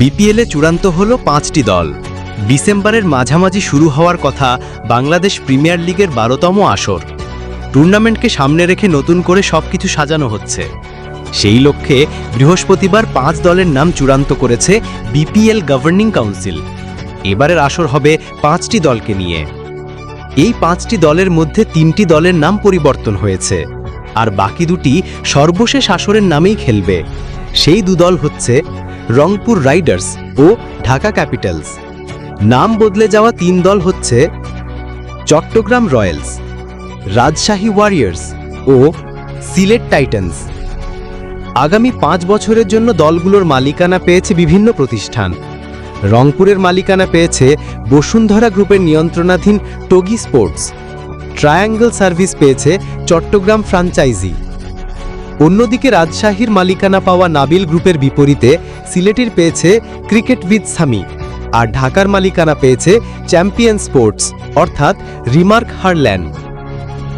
বিপিএলে চূড়ান্ত হল পাঁচটি দল। ডিসেম্বরের মাঝামাঝি শুরু হওয়ার কথা বাংলাদেশ প্রিমিয়ার লিগের বারোতম আসর। টুর্নামেন্টকে সামনে রেখে নতুন করে সবকিছু সাজানো হচ্ছে। সেই লক্ষ্যে বৃহস্পতিবার পাঁচ দলের নাম চূড়ান্ত করেছে বিপিএল গভর্নিং কাউন্সিল। এবারের আসর হবে পাঁচটি দলকে নিয়ে। এই পাঁচটি দলের মধ্যে তিনটি দলের নাম পরিবর্তন হয়েছে। আর বাকি দুটি সর্বশেষ আসরের নামেই খেলবে। সেই দুদল হচ্ছে রংপুর রাইডার্স ও ঢাকা ক্যাপিটালস। নাম বদলে যাওয়া তিন দল হচ্ছে চট্টগ্রাম রয়্যালস, রাজশাহী ওয়ারিয়ার্স ও সিলেট টাইটান্স। আগামী পাঁচ বছরের জন্য দলগুলোর মালিকানা পেয়েছে বিভিন্ন প্রতিষ্ঠান। রংপুরের মালিকানা পেয়েছে বসুন্ধরা গ্রুপের নিয়ন্ত্রণাধীন টগি স্পোর্টস। ট্রায়াঙ্গল সার্ভিস পেয়েছে চট্টগ্রাম ফ্রাঞ্চাইজি। অন্যদিকে রাজশাহীর মালিকানা পাওয়া নাবিল গ্রুপের বিপরীতে সিলেটের পেয়েছে ক্রিকেট উইথ সামি, আর ঢাকার মালিকানা পেয়েছে চ্যাম্পিয়ন স্পোর্টস, অর্থাৎ রিমার্ক হারল্যান্ড।